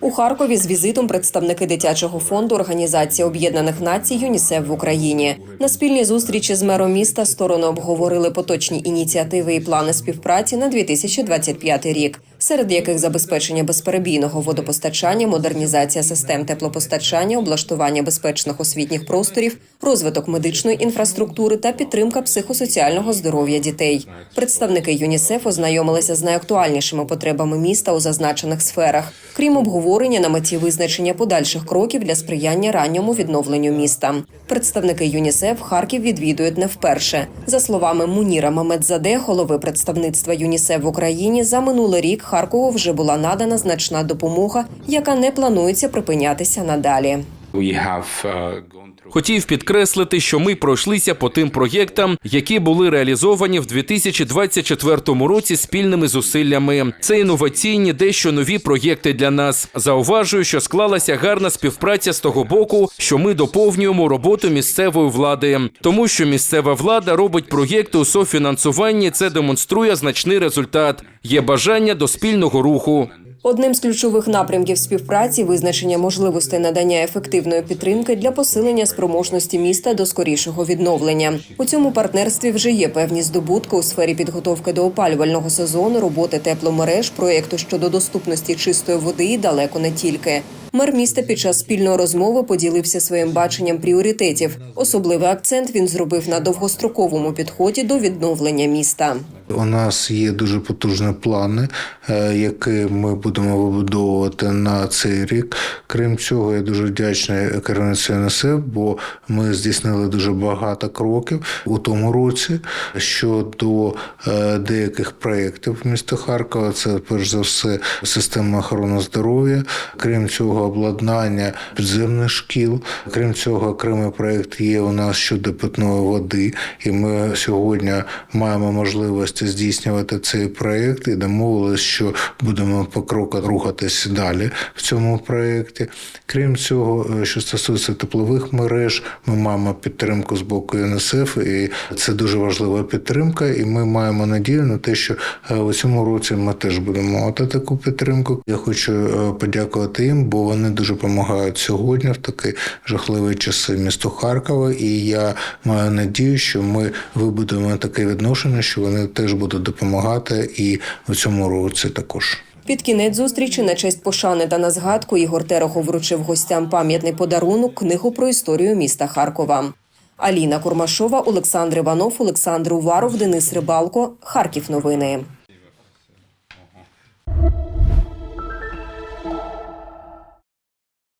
У Харкові з візитом представники дитячого фонду Організації Об'єднаних Націй ЮНІСЕФ в Україні. На спільній зустрічі з мером міста сторони обговорили поточні ініціативи і плани співпраці на 2025 рік, серед яких забезпечення безперебійного водопостачання, модернізація систем теплопостачання, облаштування безпечних освітніх просторів, розвиток медичної інфраструктури та підтримка психосоціального здоров'я дітей. Представники ЮНІСЕФ ознайомилися з найактуальнішими потребами міста у зазначених сферах, крім обговорення на меті визначення подальших кроків для сприяння ранньому відновленню міста. Представники ЮНІСЕФ Харків відвідують не вперше. За словами Муніра Мамедзаде, голови представництва ЮНІСЕФ в Україні, за минулий рік Харкову вже була надана значна допомога, яка не планується припинятися надалі. Uh, Хотів підкреслити, що ми пройшлися по тим проєктам, які були реалізовані в 2024 році спільними зусиллями. Це інноваційні, дещо нові проєкти для нас. Зауважую, що склалася гарна співпраця з того боку, що ми доповнюємо роботу місцевої влади, тому що місцева влада робить проєкти у софінансуванні. Це демонструє значний результат. Є бажання до спільного руху. Одним з ключових напрямків співпраці визначення можливостей надання ефективної підтримки для посилення спроможності міста до скорішого відновлення. У цьому партнерстві вже є певні здобутки у сфері підготовки до опалювального сезону, роботи тепломереж, проєкту щодо доступності чистої води і далеко не тільки. Мер міста під час спільної розмови поділився своїм баченням пріоритетів. Особливий акцент він зробив на довгостроковому підході до відновлення міста. У нас є дуже потужні плани, е, які ми будемо вибудовувати на цей рік. Крім цього, я дуже вдячний керівництву НСФ, бо ми здійснили дуже багато кроків у тому році щодо е, деяких проєктів міста Харкова. Це перш за все система охорони здоров'я. Крім цього, обладнання підземних шкіл. Крім цього, окремий проєкт є у нас щодо питної води, і ми сьогодні маємо можливість здійснювати цей проєкт і домовилися, що будемо по кроку рухатись далі в цьому проєкті. Крім цього, е, що стосується теплових мереж, ми маємо підтримку з боку ЮНІСЕФ, і це дуже важлива підтримка. І ми маємо надію на те, що е, у цьому році ми теж будемо мати таку підтримку. Я хочу е, подякувати їм, бо вони дуже допомагають сьогодні в такі жахливі часи місту Харкова. І я маю надію, що ми вибудуємо таке відношення, що вони теж будуть допомагати і в цьому році також. Під кінець зустрічі на честь пошани та на згадку Ігор Терехов вручив гостям пам'ятний подарунок книгу про історію міста Харкова. Аліна Курмашова, Олександр Іванов, Олександр Уваров, Денис Рибалко. Харків новини.